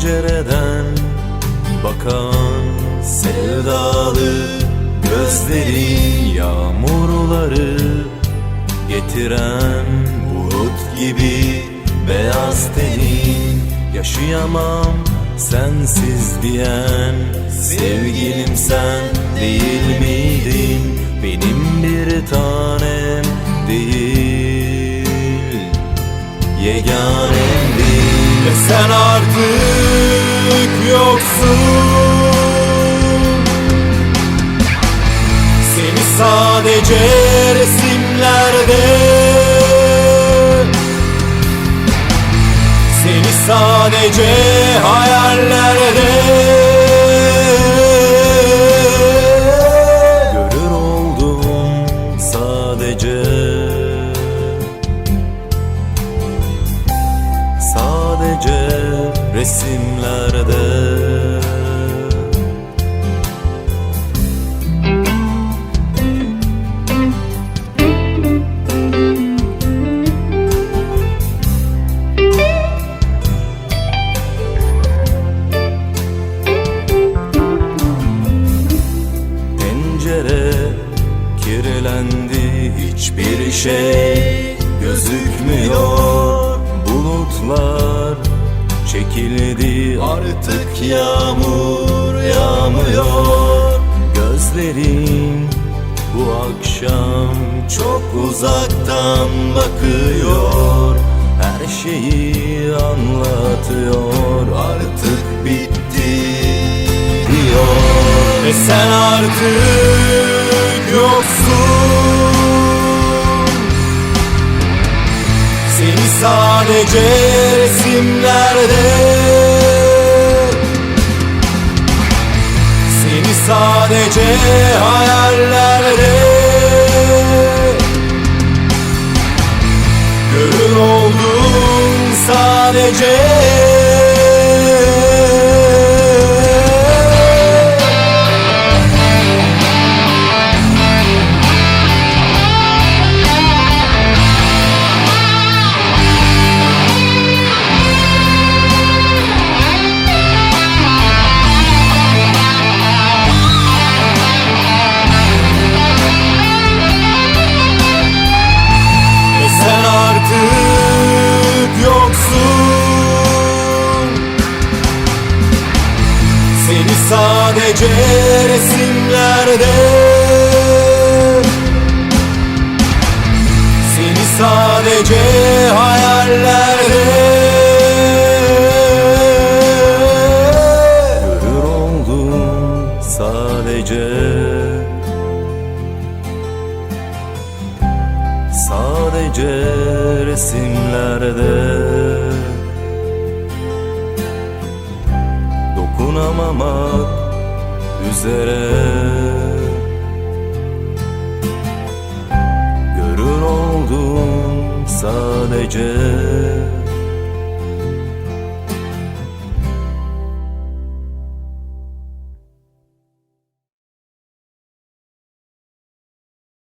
Pencereden bakan sevdalı gözlerin yağmurları getiren bulut gibi beyaz tenin yaşayamam sensiz diyen sevgilim sen değil miydin? Benim bir tanem değil yeganemdin ve sen artık yoksun. Seni sadece resimlerde. Seni sadece hayallerde resimlerde. Pencere kirlendi hiçbir şey gözükmüyor. Bulutlar çekildi. Artık yağmur yağmıyor. Gözlerin bu akşam çok uzaktan bakıyor. Her şeyi anlatıyor. Artık bitti diyor. Ve sen artık sadece resimlerde. Seni sadece hayallerde. Görür oldum sadece Seni sadece resimlerde. Seni sadece hayallerde. Görür oldum sadece. Sadece resimlerde Dokunamamak üzere. Görür oldum sadece